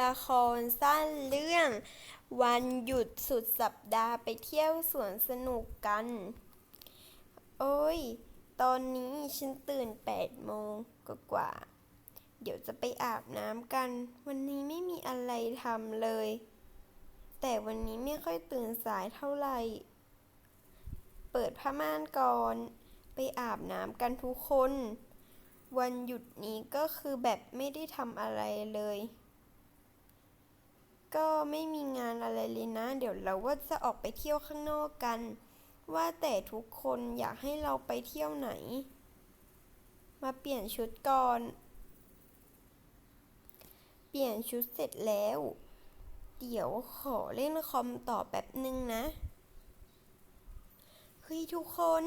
ละครสั้นเรื่อง วันหยุดสุดสัปดาห์ไปเที่ยวสวนสนุกกัน โอ้ย ตอนนี้ฉันตื่นแปดโมงกว่าๆเดี๋ยวจะไปอาบน้ำกัน วันนี้ไม่มีอะไรทำเลย แต่วันนี้ไม่ค่อยตื่นสายเท่าไหร่ เปิดผ้าม่านก่อน ไปอาบน้ำกันทุกคน วันหยุดนี้ก็คือแบบไม่ได้ทำอะไรเลย ก็ไม่มีงานอะไรเลยนะ เดี๋ยวเราว่าจะออกไปเที่ยวข้างนอกกัน ว่าแต่ทุกคนอยากให้เราไปเที่ยวไหน มาเปลี่ยนชุดก่อน เปลี่ยนชุดเสร็จแล้ว เดี๋ยวขอเล่นคอมต่อแป๊บนึงนะเฮ้ยทุกคน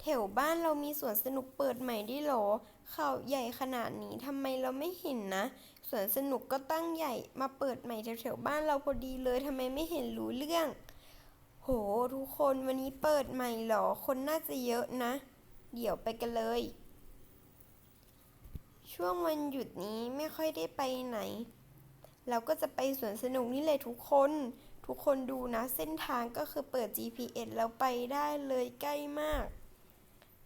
แถวบ้านเรามีสวนสนุกเปิดใหม่ด้วยหรอเขาวใหญ่ขนาดนี้ทำไมเราไม่เห็นนะ สวนสนุกก็ตั้งใหญ่มาเปิดใหม่แถวๆบ้านเราพอดีเลยทำไมไม่เห็นรู้เรื่อง โห ทุกคนวันนี้เปิดใหม่หรอ คนน่าจะเยอะนะ เดี๋ยวไปกันเลย ช่วงวันหยุดนี้ไม่ค่อยได้ไปไหน เราก็จะไปสวนสนุกนี่เลยทุกคน ทุกคนดูนะ เส้นทางก็คือเปิด GPS แล้วไปได้เลยใกล้มาก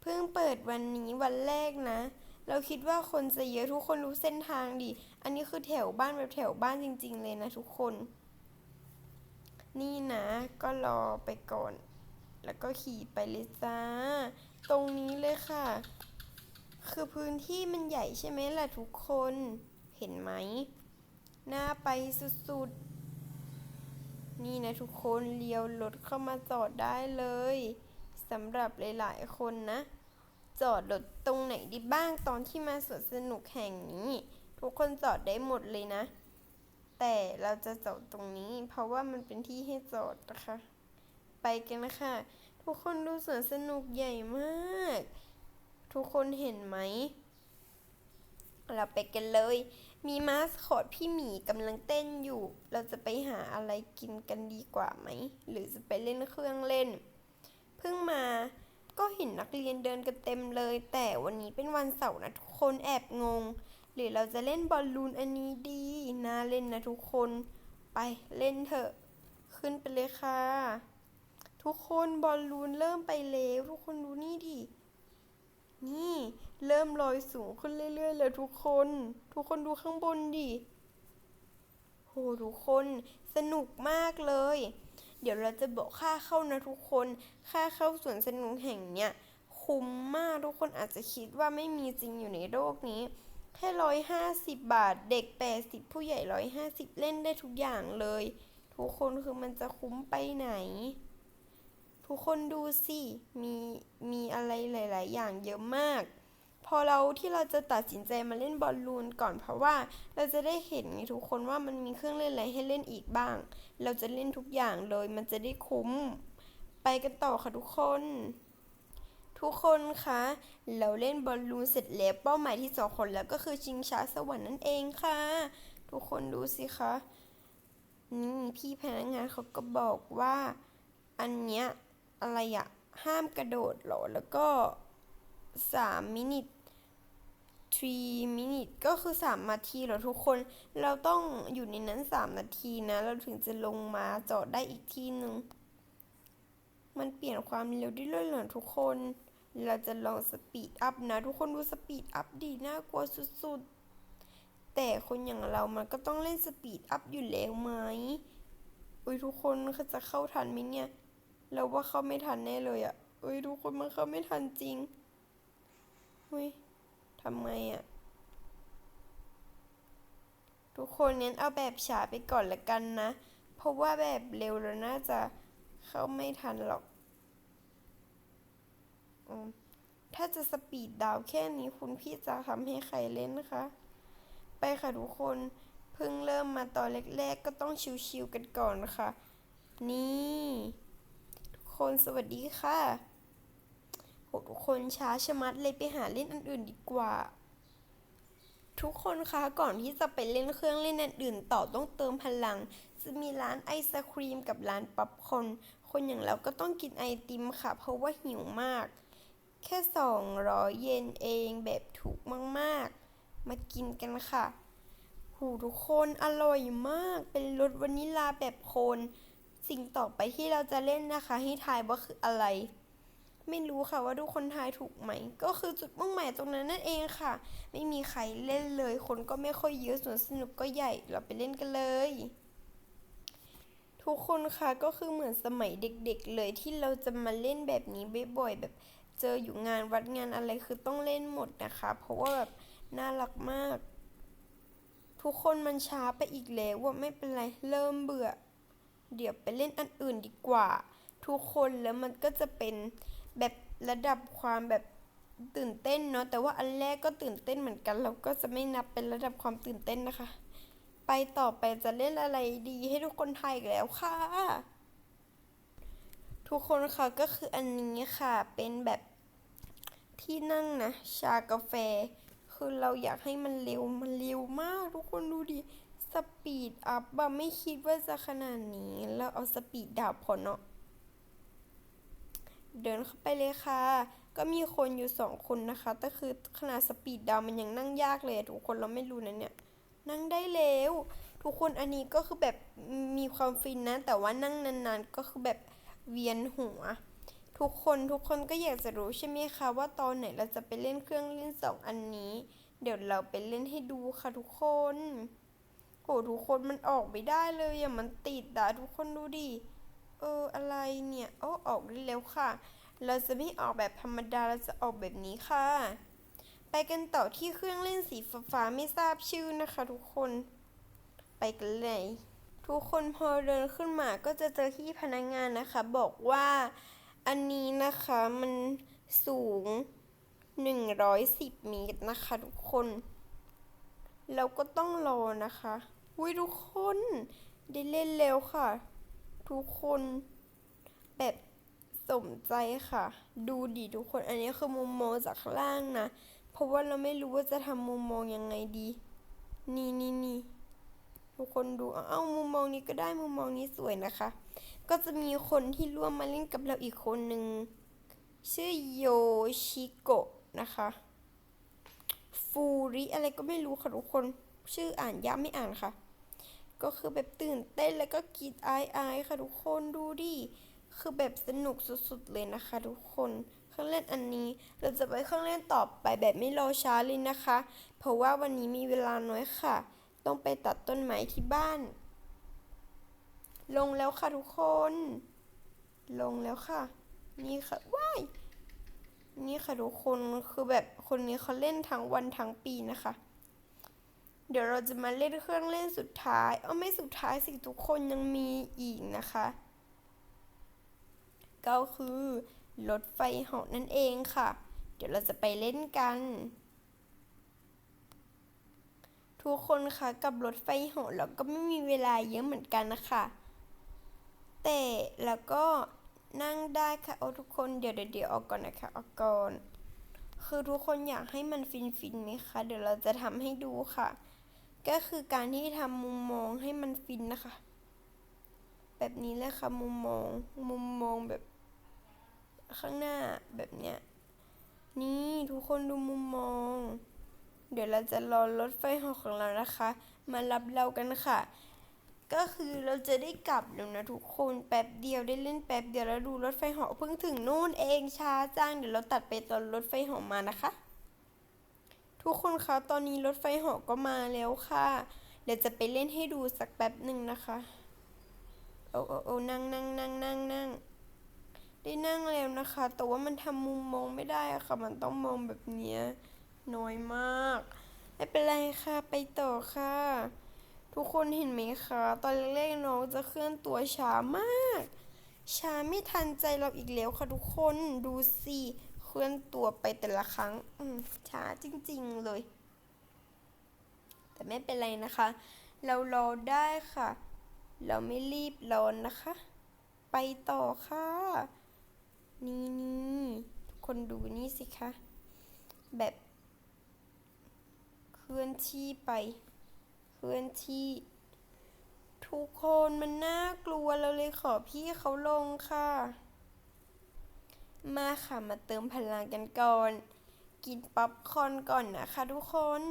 เพิ่งเปิดวันนี้วันแรกนะ เราคิดว่าคนจะเยอะทุกคนรู้เส้นทางดิ อันนี้คือแถวบ้านแบบแถวบ้านจริง ๆ เลยนะทุกคน นี่นะ ก็รอไปก่อน แล้วก็ขี่ไปเลยจ้า ตรงนี้เลยค่ะ คือพื้นที่มันใหญ่ใช่ไหมล่ะทุกคน เห็นไหมน่าไปสุดๆ นี่นะทุกคนเลี้ยวรถเข้ามาจอดได้เลยสำหรับหลายๆคนนะ จอดรถตรงไหนดีบ้างตอนที่มาสวนสนุกแห่งนี้ ทุกคนจอดได้หมดเลยนะ แต่เราจะจอดตรงนี้ เพราะว่ามันเป็นที่ให้จอดนะคะ ไปกันนะคะ ทุกคนดูสวนสนุกใหญ่มาก ทุกคนเห็นไหม เราไปกันเลย มีมาสคอตพี่หมีกำลังเต้นอยู่ เราจะไปหาอะไรกินกันดีกว่าไหม หรือจะไปเล่นเครื่องเล่น เพิ่งมา ก็เห็นนักเรียนเดินกันเต็มเลย แต่วันนี้เป็นวันเสาร์นะทุกคนแอบงง หรือเราจะเล่นบอลลูนอันนี้ดีน่าเล่นนะทุกคน ไปเล่นเถอะ ขึ้นไปเลยค่ะ ทุกคนบอลลูนเริ่มไปแล้วทุกคนดูนี่ดินี่เริ่มลอยสูงขึ้นเรื่อยๆแล้วทุกคน ทุกคนดูข้างบนดิโหทุกคนสนุกมากเลย เดี๋ยวเราจะบอกค่าเข้านะทุกคน ค่าเข้าสวนสนุกแห่งเนี้ยคุ้มมากทุกคนอาจจะคิดว่าไม่มีจริงอยู่ในโลกนี้แค่ร้อยห้าสิบบาทเด็กแปดสิบผู้ใหญ่ร้อยห้าสิบเล่นได้ทุกอย่างเลย ทุกคนคือมันจะคุ้มไปไหน ทุกคนดูสิ มีมีอะไรหลาย ๆ อย่างเยอะมาก พอเราที่เราจะตัดสินใจมาเล่นบอลลูนก่อนเพราะว่าเราจะได้เห็นไงทุกคนว่ามันมีเครื่องเล่นอะไรให้เล่นอีกบ้าง เราจะเล่นทุกอย่างเลยมันจะได้คุ้ม ไปกันต่อค่ะทุกคน ทุกคนคะเราเล่นบอลลูนเสร็จแล้วเป้าหมายที่สองคนแล้วก็คือชิงช้าสวรรค์นั่นเองค่ะ ทุกคนดูสิคะนี่พี่พนักงานเขาก็บอกว่า อันเนี้ยอะไรอะห้ามกระโดดเหรอแล้วก็ สามมินิ3มินิก็คือ 3 นาทีเหรอทุกคน เราต้องอยู่ในนั้น 3 นาทีนะ เราถึงจะลงมาจอดได้อีกที่หนึ่ง มันเปลี่ยนความเร็วได้เลยเหรอทุกคน เราจะลองสปีดอัพนะ ทุกคนดูสปีดอัพดีน่ากลัวสุดๆ แต่คนอย่างเรามันก็ต้องเล่นสปีดอัพอยู่แล้วไหมอุ้ยทุกคนเขาจะเข้าทันไหมเนี่ย เราว่าเข้าไม่ทันแน่เลยอะ่ะอุ้ยทุกคนมันเข้าไม่ทันจริง อุ้ยทำไงอะ่ะ ทุกคนเน้นเอาแบบช้าไปก่อนละกันนะ เพราะว่าแบบเร็วเราน่าจะเข้าไม่ทันหรอกอถ้าจะสปีดดาวแค่นี้คุณพี่จะทำให้ใครเล่นนะคะ ไปค่ะทุกคนเพิ่งเริ่มมาตอนแรกๆ ก็ต้องชิวๆกันก่อนนะคะ นี่ ทุกคนสวัสดีค่ะ โหทุกคนช้าชะมัดเลยไปหาเล่นอันอื่นดีกว่า ทุกคนคะก่อนที่จะไปเล่นเครื่องเล่นอันอื่นต่อต้องเติมพลัง จะมีร้านไอศครีมกับร้านป๊อปคอนคนอย่างเราก็ต้องกินไอติมค่ะ เพราะว่าหิวมาก แค่ 200 เยนเองแบบถูกมากๆ มากินกันค่ะหูทุกคนอร่อยมากเป็นรสวานิลลาแบบโคน สิ่งต่อไปที่เราจะเล่นนะคะ ให้ทายว่าคืออะไร ไม่รู้ค่ะว่าทุกคนทายถูกไหม ก็คือจุดมุ่งหมายตรงนั้นนั่นเองค่ะ ไม่มีใครเล่นเลย คนก็ไม่ค่อยเยอะส่วนสนุกก็ใหญ่ เราไปเล่นกันเลย ทุกคนค่ะก็คือเหมือนสมัยเด็กๆเลยที่เราจะมาเล่นแบบนี้บ่อยๆแบบเจออยู่งานวัดงานอะไรคือต้องเล่นหมดนะคะ เพราะว่าแบบน่ารักมาก ทุกคนมันช้าไปอีกแล้วว่าไม่เป็นไรเริ่มเบื่อ เดี๋ยวไปเล่นอันอื่นดีกว่า ทุกคนแล้วมันก็จะเป็น แบบระดับความแบบตื่นเต้นเนาะแต่ว่าอันแรกก็ตื่นเต้นเหมือนกัน เราก็จะไม่นับเป็นระดับความตื่นเต้นนะคะ ไปต่อไปจะเล่นอะไรดีให้ทุกคนทายแล้วค่ะ ทุกคนค่ะก็คืออันนี้ค่ะเป็นแบบที่นั่งนะชากาแฟ คือเราอยากให้มันเร็วมันเร็วมาก ทุกคนดูดิสปีดอัพอะไม่คิดว่าจะขนาดนี้ แล้วเอาสปีดดาบพอเนาะ เดินเข้าไปเลยค่ะ ก็มีคนอยู่สองคนนะคะ แต่คือขนาดสปีดดาวมันยังนั่งยากเลยทุกคนเราไม่รู้นะเนี่ย นั่งได้แล้ว ทุกคนอันนี้ก็คือแบบมีความฟินนะ แต่ว่านั่งนานๆก็คือแบบเวียนหัว ทุกคนทุกคนก็อยากจะรู้ใช่ไหมคะว่าตอนไหนเราจะไปเล่นเครื่องเล่นสองอันนี้ เดี๋ยวเราไปเล่นให้ดูค่ะทุกคนโหทุกคนมันออกไม่ได้เลยอะมันติดอะทุกคนดูดิ เอออะไรเนี่ยโอ้ออกได้แล้วค่ะ เราจะไม่ออกแบบธรรมดาเราจะออกแบบนี้ค่ะ ไปกันต่อที่เครื่องเล่นสีฟ้าไม่ทราบชื่อนะคะ ทุกคน ไปกันเลย ทุกคนพอเดินขึ้นมาก็จะเจอที่พนักงานนะคะ บอกว่าอันนี้นะคะมันสูง 110เมตรนะคะ ทุกคน เราก็ต้องรอนะคะอุ้ยทุกคน ได้เล่นแล้วค่ะ ทุกคนแบบสมใจค่ะ ดูดิทุกคน อันนี้คือมุมมองจากข้างล่างนะ เพราะว่าเราไม่รู้ว่าจะทำมุมมองยังไงดี นี่นี่นี่ทุกคนดู เอาเอามุมมองนี้ก็ได้ มุมมองนี้สวยนะคะ ก็จะมีคนที่ร่วมมาเล่นกับเราอีกคนหนึ่ง ชื่อโยชิโกะนะคะ ฟูริอะไรก็ไม่รู้ค่ะทุกคน ชื่ออ่านยากไม่อ่านค่ะ ก็คือแบบตื่นเต้นแล้วก็กรีดอายอายค่ะทุกคนดูดิ คือแบบสนุกสุดๆเลยนะคะ ทุกคนเครื่องเล่นอันนี้ เราจะไปเครื่องเล่นต่อไปแบบไม่รอช้าเลยนะคะ เพราะว่าวันนี้มีเวลาน้อยค่ะ ต้องไปตัดต้นไม้ที่บ้าน ลงแล้วค่ะทุกคน ลงแล้วค่ะ นี่ค่ะว้ายนี่ค่ะทุกคนคือแบบคนนี้เขาเล่นทั้งวันทั้งปีนะคะ เดี๋ยวเราจะมาเล่นเครื่องเล่นสุดท้าย เอาไม่สุดท้ายสิทุกคนยังมีอีกนะคะ ก็คือรถไฟเหาะนั่นเองค่ะ เดี๋ยวเราจะไปเล่นกัน ทุกคนคะกับรถไฟเหาะเราก็ไม่มีเวลาเยอะเหมือนกันนะคะ แต่แล้วก็นั่งได้ค่ะ โอ้ทุกคนเดี๋ยวเดี๋ยวเดี๋ยวออกก่อนนะคะออกก่อน คือทุกคนอยากให้มันฟินฟินไหมคะ เดี๋ยวเราจะทำให้ดูค่ะ ก็คือการที่ทำมุมมองให้มันฟินนะคะ แบบนี้เลยค่ะมุมมองมุมมองแบบข้างหน้าแบบเนี้ยนี่ทุกคนดูมุมมอง เดี๋ยวเราจะรอรถไฟหาะของเรานะคะ มารับเรากันค่ะ ก็คือเราจะได้กลับแล้วนะทุกคนแป๊บเดียวได้เล่นแป๊บเดียวแล้วดูรถไฟหาะเพิ่งถึงนู่นเองช้าจังเดี๋ยวเราตัดไปตอนรถไฟหาะมานะคะ ทุกคนคะตอนนี้รถไฟเหาะก็มาแล้วค่ะ เดี๋ยวจะไปเล่นให้ดูสักแป๊บหนึ่งนะคะโอ้โอ้โอ้นั่งนั่งนั่งนั่งนั่งได้นั่งแล้วนะคะ แต่ว่ามันทำมุมมองไม่ได้อะค่ะ มันต้องมองแบบเนี้ยน้อยมาก ไม่เป็นไรค่ะ ไปต่อค่ะ ทุกคนเห็นไหมคะ ตอนแรกๆน้องจะเคลื่อนตัวช้ามาก ช้าไม่ทันใจเราอีกแล้วค่ะทุกคน ดูสิ เคลื่อนตัวไปแต่ละครั้งช้าจริงๆเลย แต่ไม่เป็นไรนะคะ เรารอได้ค่ะ เราไม่รีบร้อนนะคะ ไปต่อค่ะ นี่นี่ทุกคนดูนี่สิคะ แบบ เคลื่อนที่ไป เคลื่อนที่ ทุกคนมันน่ากลัวเราเลยขอพี่เขาลงค่ะ มาค่ะมาเติมพลังกันก่อน กินป๊อปคอนก่อนนะคะทุกคน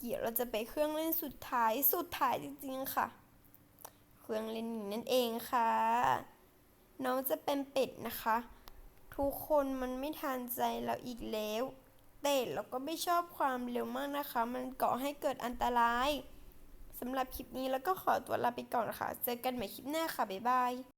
เดี๋ยวเราจะไปเครื่องเล่นสุดท้ายสุดท้ายจริงๆค่ะ เครื่องเล่นนี้นั่นเองค่ะ น้องจะเป็นเป็ดนะคะ ทุกคนมันไม่ทันใจเราอีกแล้วแต่เราก็ไม่ชอบความเร็วมากนะคะ มันก่อให้เกิดอันตรายสำหรับคลิปนี้แล้วก็ขอตัวลาไปก่อนค่ะ เจอกันใหม่คลิปหน้าค่ะ บ๊ายบาย